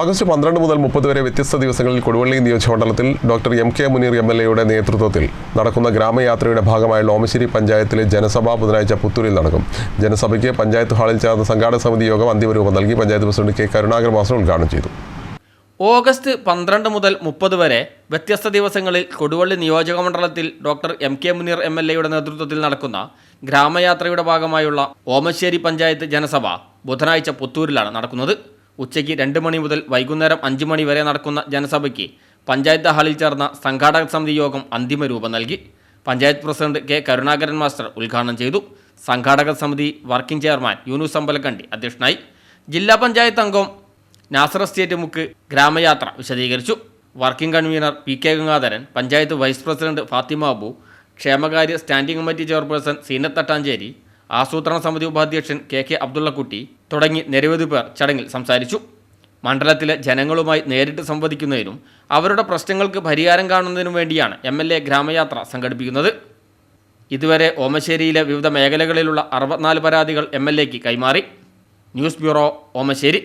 August പന്ത്രണ്ട് മുതൽ മുപ്പത് വരെ വ്യത്യസ്ത ദിവസങ്ങളിൽ Koduvally നിയോജകമണ്ഡലത്തിൽ doctor M K Muneer M L എയുടെ നേതൃത്വത്തിൽ നടക്കുന്ന ഗ്രാമയാത്രയുടെ ഭാഗമായുള്ള ഓമശ്ശേരി പഞ്ചായത്തിലെ ജനസഭ ബുധനാഴ്ച പുത്തൂരിൽ നടക്കും. ജനസഭയ്ക്ക് പഞ്ചായത്ത് ഹാളിൽ ചേർന്ന സംഘാടക സമിതി യോഗം അന്തിമ രൂപം നൽകി panchayat president K Karunakar master ഉദ്ഘാടനം ചെയ്തു. ഓഗസ്റ്റ് പന്ത്രണ്ട് മുതൽ മുപ്പത് വരെ വ്യത്യസ്ത ദിവസങ്ങളിൽ കൊടുവള്ളി നിയോജക മണ്ഡലത്തിൽ doctor M K Muneer M L എയുടെ നേതൃത്വത്തിൽ നടക്കുന്ന ഗ്രാമയാത്രയുടെ ഭാഗമായുള്ള ഓമശ്ശേരി പഞ്ചായത്ത് ജനസഭ ബുധനാഴ്ച പുത്തൂരിലാണ് നടക്കുന്നത്. ഉച്ചയ്ക്ക് രണ്ട് മണി മുതൽ വൈകുന്നേരം അഞ്ച് മണി വരെ നടക്കുന്ന ജനസഭയ്ക്ക് പഞ്ചായത്ത് ഹാളിൽ ചേർന്ന സംഘാടക സമിതി യോഗം അന്തിമ രൂപം നൽകി. Panchayat president K. Karunakaran master ഉദ്ഘാടനം ചെയ്തു. സംഘാടക സമിതി വർക്കിംഗ് ചെയർമാൻ യൂനുസ് അമ്പലക്കണ്ടി അധ്യക്ഷനായി. ജില്ലാ പഞ്ചായത്ത് അംഗം നാസർ എസ്റ്റേറ്റ് മുക്ക് ഗ്രാമയാത്ര വിശദീകരിച്ചു. Working convener P. K. Gangadharan panchayat vice president Fathima Abu ക്ഷേമകാര്യ standing committee chairperson Zeenath Thattancheri ആസൂത്രണ സമിതി ഉപാധ്യക്ഷൻ കെ. കെ. അബ്ദുള്ളക്കുട്ടി തുടങ്ങി നിരവധി പേർ ചടങ്ങിൽ സംസാരിച്ചു. മണ്ഡലത്തിലെ ജനങ്ങളുമായി നേരിട്ട് സംവദിക്കുന്നതിനും അവരുടെ പ്രശ്നങ്ങൾക്ക് പരിഹാരം കാണുന്നതിനും വേണ്ടിയാണ് എം എൽ എ ഗ്രാമയാത്ര സംഘടിപ്പിക്കുന്നത്. ഇതുവരെ ഓമശ്ശേരിയിലെ വിവിധ മേഖലകളിലുള്ള അറുപത്തിനാല് പരാതികൾ എം എൽ എക്ക് കൈമാറി. News bureau Omassery.